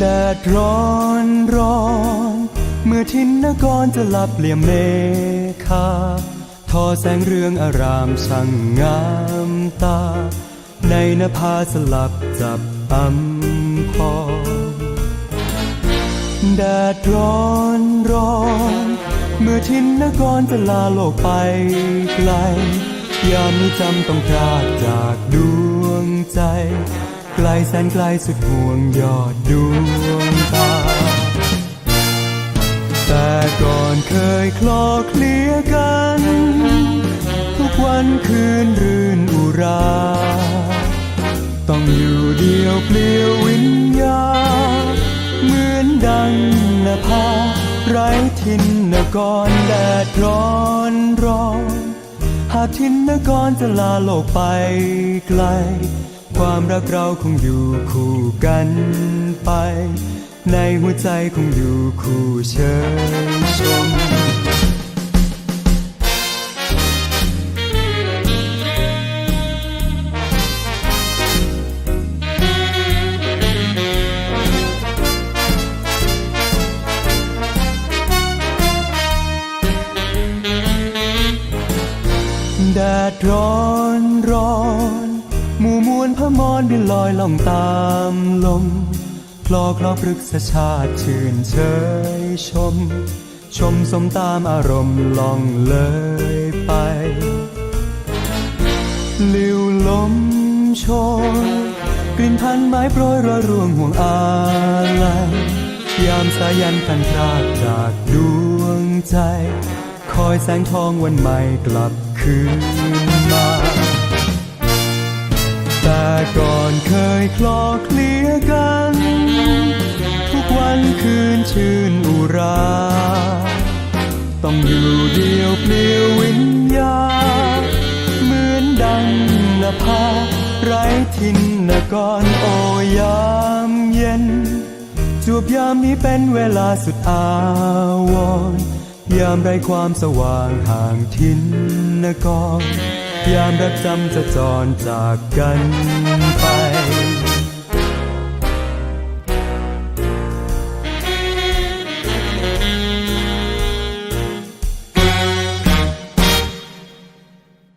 แดดร้อนร้อน เมื่อทินนกรจะหลับเหลี่ยมเมฆาทอแสงเรืองอารามช่างงามตา ในนภาสลับจับอำพรแดดร้อนร้อน เมื่อทินนกรจะลาโลกไปไกล ยามนี้จำต้องพรากจากดวงใจ ไกลแสนไกลสุดห่วงยอดดวงตา แต่ก่อนเคยคลอเคลียกัน ทุกวันคืนรื่นอุรา ต้องอยู่เดียวเปลี่ยววิญญา เหมือนดังนภาไร้ทินนกรแดดร้อนร้อน หากทินนกรจะลาโลกไปไกล ความรักเราคงอยู่คู่กันไป ในหัวใจคงอยู่คู่เชยชมแดดร้อนร้อน มู่มวลพระมรบินลอยล่องตามลมคลอคลอพฤกษชาติชื่นเชยชม ชมสมตามอารมณ์ล่องเลยไป ลิวลมโชยกลิ่นพันไม้โปรยโรยร่วงห่วงอาลัยยามสายันพันพรากจากดวงใจ คอยแสงทองวันใหม่กลับคืนมา เคยคลอเคลียกัน ทุกวันคืนชื่นอุรา ต้องอยู่เดียวเปลี่ยววิญญา เหมือนดังนภาไร้ทินนกรโอยามเย็น จวบยามนี้เป็นเวลาสุดอาวรยามไรความสว่างห่างทินนกรยามรักจำจะจรจากกัน